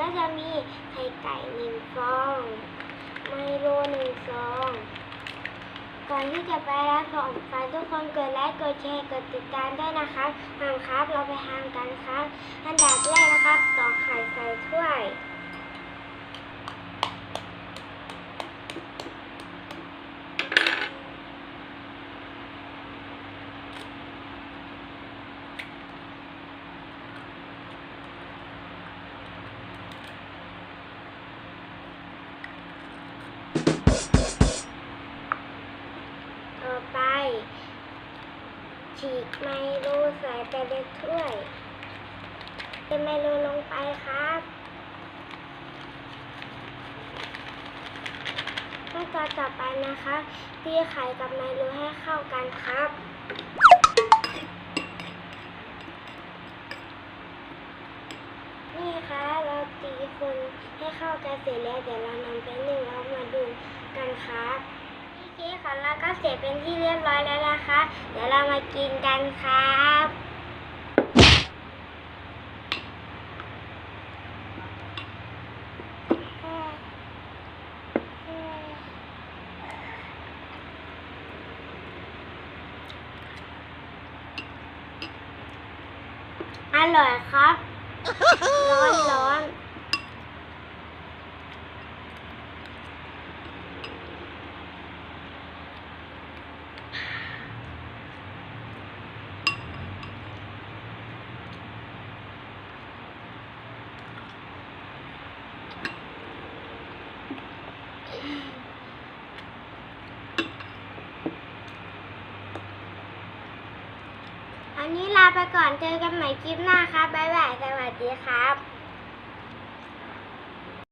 ส่วนผสมก็จะมีไข่ไก่หนึ่งฟองไมโลหนึ่งซองก่อนที่จะไปรับชมฝากทุกคนกดไลค์กดแชร์กดติดตามด้วยนะครับทำครับเราไปห่างกันครับอันดับแรก ฉีกไมโลใส่ไปในถ้วยเทไมโลลงไปครับขั้นตอนต่อไปนะคะตีไข่กับไมโลให้เข้ากันครับนี่คะเราตีคนให้เข้ากันเสร็จแล้วเดี๋ยวเรานำไปนึ่งแล้วมาดูกันครับ นี่เค้กของเราก็เสร็จเป็นที่เรียบร้อยแล้วนะคะ เดี๋ยวเรามากินกันครับอร่อยครับ ร้อนร้อน วันนี้ลาไปก่อนเจอกันใหม่คลิปหน้าครับบ๊ายบายสวัสดีครับ